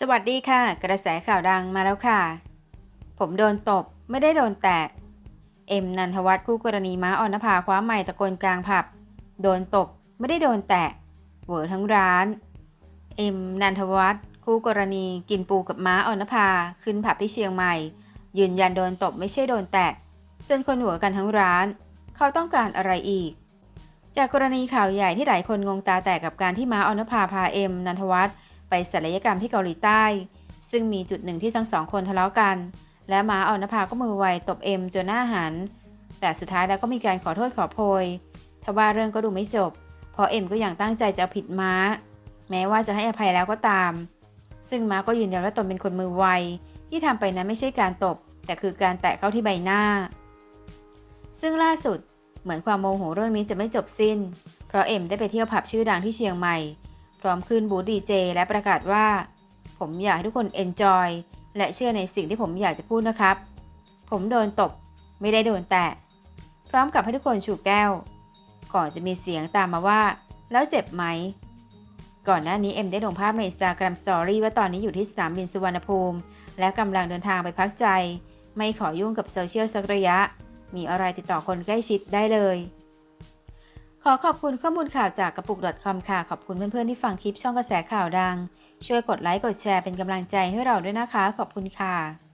สวัสดีค่ะ กระแสข่าวดังมาแล้วค่ะ ผมโดนตบไม่ได้โดนแตะ เอ็มนันทวัฒน์คู่กรณีม้าออนภาคว้าไม้ตะโกนกลางผับ โดนตบไม่ได้โดนแตะเวอทั้งร้าน เอ็มนันทวัฒน์คู่กรณีกินปูกับม้าออนภาขึ้นผับที่เชียงใหม่ ยืนยันโดนตบไม่ใช่โดนแตะ จนคนหัวกันทั้งร้าน เขาต้องการอะไรอีก จากกรณีข่าวใหญ่ที่หลายคนงงตาแตกกับการที่ม้าออนภาพาเอ็มนันทวัฒน์ ไปศัลยกรรมที่เกาหลีใต้ ซึ่งมีจุดหนึ่งที่ทั้งสองคนทะเลาะกัน และม้าออนภาก็มือไวตบเอ็มจนหน้าหัน แต่สุดท้ายแล้วก็มีการขอโทษขอโพยทว่าเรื่องก็ดูไม่จบ เพราะเอ็มก็ยังตั้งใจจะเอาผิดม้า แม้ว่าจะให้อภัยแล้วก็ตาม ซึ่งม้าก็ยืนยันว่าตนเป็นคนมือไวที่ทำไปนั้นไม่ใช่การตบ แต่คือการแตะเข้าที่ใบหน้า ซึ่งล่าสุดเหมือนความโมโหเรื่องนี้จะไม่จบสิ้น เพราะเอ็มได้ไปเที่ยวผับชื่อดังที่เชียงใหม่ ร้อมขึ้นบูธดีเจและประกาศว่า ผมอยากให้ทุกคนเอนจอยและเชื่อในสิ่งที่ผมอยากจะพูดนะครับ ผมโดนตบไม่ได้โดนแตะ พร้อมกับให้ทุกคนชูแก้ว ก่อนจะมีเสียงตามมาว่า แล้วเจ็บไหม ก่อนหน้านี้เอ็มได้ลงภาพใน Instagram Story ว่าตอนนี้อยู่ที่สนามบินสุวรรณภูมิ และกำลังเดินทางไปพักใจ ไม่ขอยุ่งกับโซเชียลสักระยะ มีอะไรติดต่อคนใกล้ชิดได้เลย ขอขอบคุณข้อมูลข่าวจากกระปุก .com ค่ะ ขอบคุณเพื่อนๆที่ฟังคลิปช่องกระแสข่าวดัง ช่วยกดไลค์กดแชร์เป็นกำลังใจให้เราด้วยนะคะ ขอบคุณค่ะ